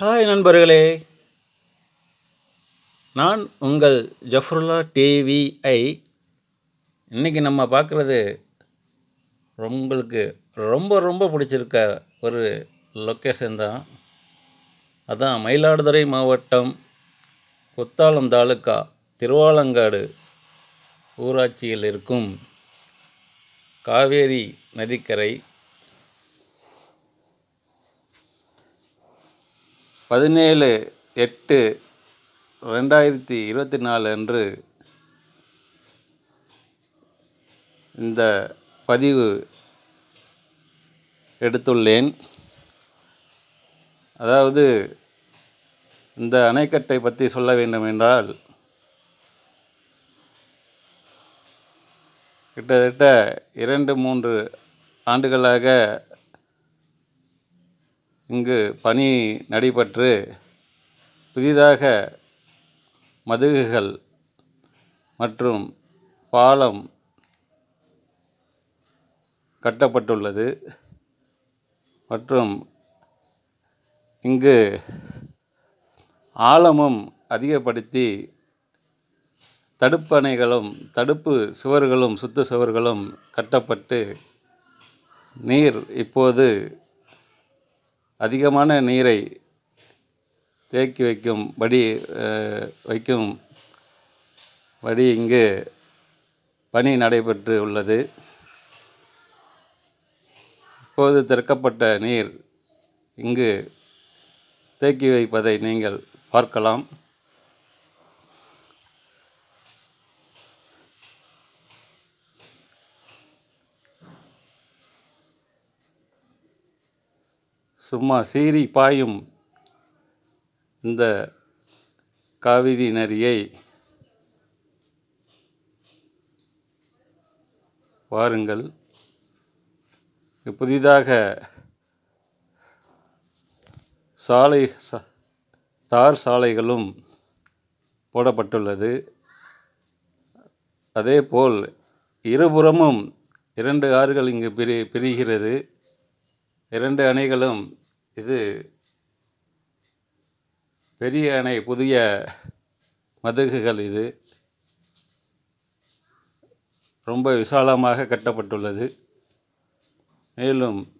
Hi நண்பர்களே. நான் உங்கள் ஜஃப்ருல்லா டிவிஐ இன்றைக்கி நம்ம பார்க்குறது உங்களுக்கு ரொம்ப ரொம்ப பிடிச்சிருக்க ஒரு லொக்கேஷன் தான். அதான் மயிலாடுதுறை மாவட்டம் குத்தாலம் தாலுக்கா திருவாலங்காடு ஊராட்சியில் இருக்கும் காவேரி நதிக்கரை. பதினேழு எட்டு ரெண்டாயிரத்தி இருபத்தி நாலு அன்று இந்த பதிவு எடுத்துள்ளேன். அதாவது இந்த அணைக்கட்டை பற்றி சொல்ல வேண்டும் என்றால் கிட்டத்தட்ட இரண்டு மூன்று ஆண்டுகளாக இங்கு பணி நடைபெற்று புதிதாக மதுகுகள் மற்றும் பாலம் கட்டப்பட்டுள்ளது. மற்றும் இங்கு ஆழமும் அதிகப்படுத்தி தடுப்பணைகளும் தடுப்பு சுவர்களும் சுற்று சுவர்களும் கட்டப்பட்டு நீர் இப்போது அதிகமான நீரை தேக்கி வைக்கும் படி வைக்கும் படி இங்கு பணி நடைபெற்று உள்ளது. இப்போது திறக்கப்பட்ட நீர் இங்கு தேக்கி வைப்பதை நீங்கள் பார்க்கலாம். சும்மா சீறி பாயும் இந்த காவிரி நதியை வாருங்கள் புதிதாக சாலை தார் சாலைகளும் போடப்பட்டுள்ளது. அதேபோல் இருபுறமும் இரண்டு ஆறுகள் இங்கு பிரி பிரிகிறது. இரண்டு அணைகளும் இது பெரிய அணை புதிய மதகுகள் இது. ரொம்ப விசாலமாக கட்டப்பட்டுள்ளது. மேலும்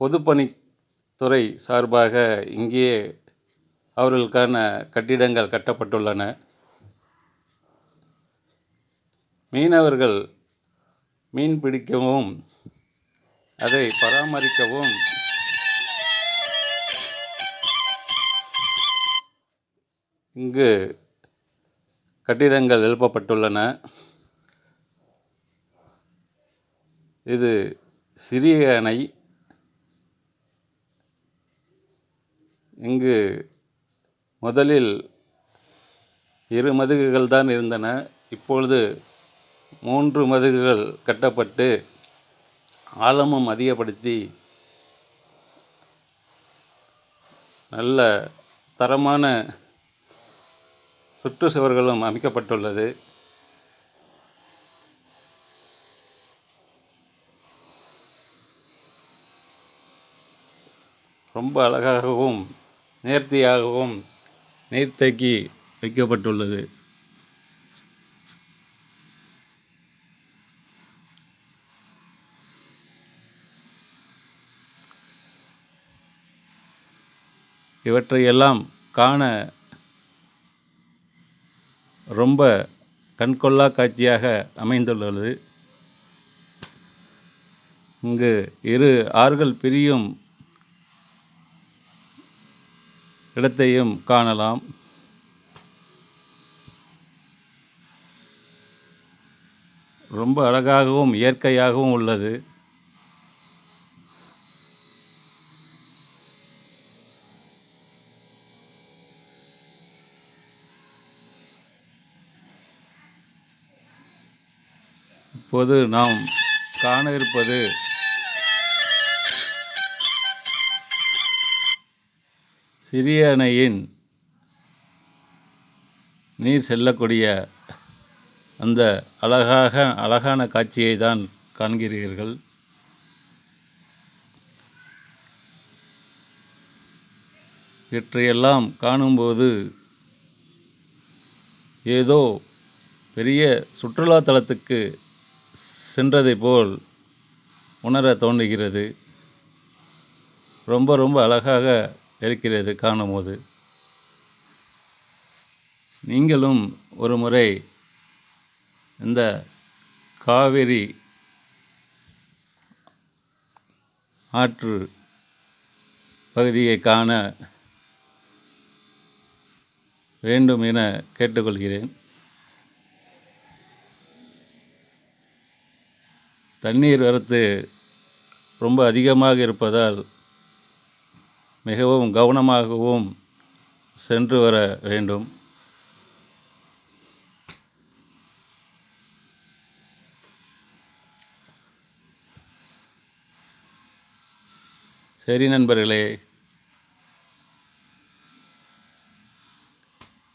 பொதுப்பணித்துறை சார்பாக இங்கேயே அவர்களுக்கான கட்டிடங்கள் கட்டப்பட்டுள்ளன. மீனவர்கள் மீன் பிடிக்கவும் அதை பராமரிக்கவும். இங்கு கட்டிடங்கள் எழுப்பப்பட்டுள்ளன. இது சிறிய அணை. இங்கு முதலில் இரு மதுகுகள் தான் இருந்தன. இப்பொழுது மூன்று மதுகுகள் கட்டப்பட்டு ஆழமும் அதிகப்படுத்தி நல்ல தரமான சுற்று சுவர்களும் அமைக்கப்பட்டுள்ளது. ரொம்ப அழகாகவும் நேர்த்தியாகவும் நீர்த்தேக்கி வைக்கப்பட்டுள்ளது. இவற்றையெல்லாம் காண ரொம்ப கண்கொள்ளா காட்சியாக அமைந்துள்ளது. இங்கு இரு ஆறுகள் பிரியும் இடத்தையும் காணலாம். ரொம்ப அழகாகவும் இயற்கையாகவும் உள்ளது. இப்போது நாம் காண இருப்பது சிறிய அணையின் நீர் செல்லக்கூடிய அந்த அழகாக அழகான காட்சியை தான் காண்கிறீர்கள். இவற்றையெல்லாம் காணும்போது ஏதோ பெரிய சுற்றுலா தலத்துக்கு சென்றதை போல் உணர தோன்றுகிறது. ரொம்ப ரொம்ப அழகாக இருக்கிறது காணும்போது. நீங்களும் ஒரு முறை இந்த காவிரி ஆற்று பகுதியை காண வேண்டும் என கேட்டுக்கொள்கிறேன். தண்ணீர் வரத்து ரொம்ப அதிகமாக இருப்பதால் மிகவும் கவனமாகவும் சென்று வர வேண்டும். சரி நண்பர்களே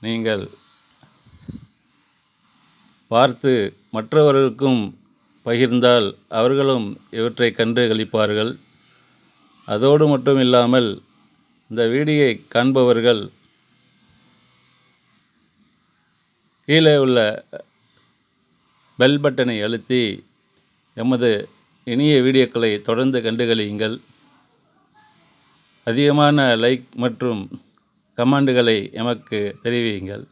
நீங்கள் பார்த்து மற்றவர்களுக்கும் பகிர்ந்தால் அவர்களும் இவற்றை கண்டு களிப்பார்கள். அதோடு மட்டும் இல்லாமல் இந்த வீடியோவை காண்பவர்கள் கீழே உள்ள பெல் பட்டனை அழுத்தி எமது இனிய வீடியோக்களை தொடர்ந்து கண்டுகளியுங்கள் அதிகமான லைக் மற்றும் கமெண்டுகளை எமக்கு தெரிவியுங்கள்.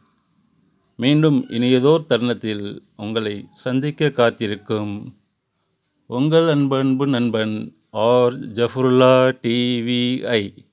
மீண்டும் இனியதோர் தருணத்தில் உங்களை சந்திக்க காத்திருக்கும் உங்கள் அன்பன்பு நண்பன் ஆர் ஜஃபருல்லா டிவிஐ.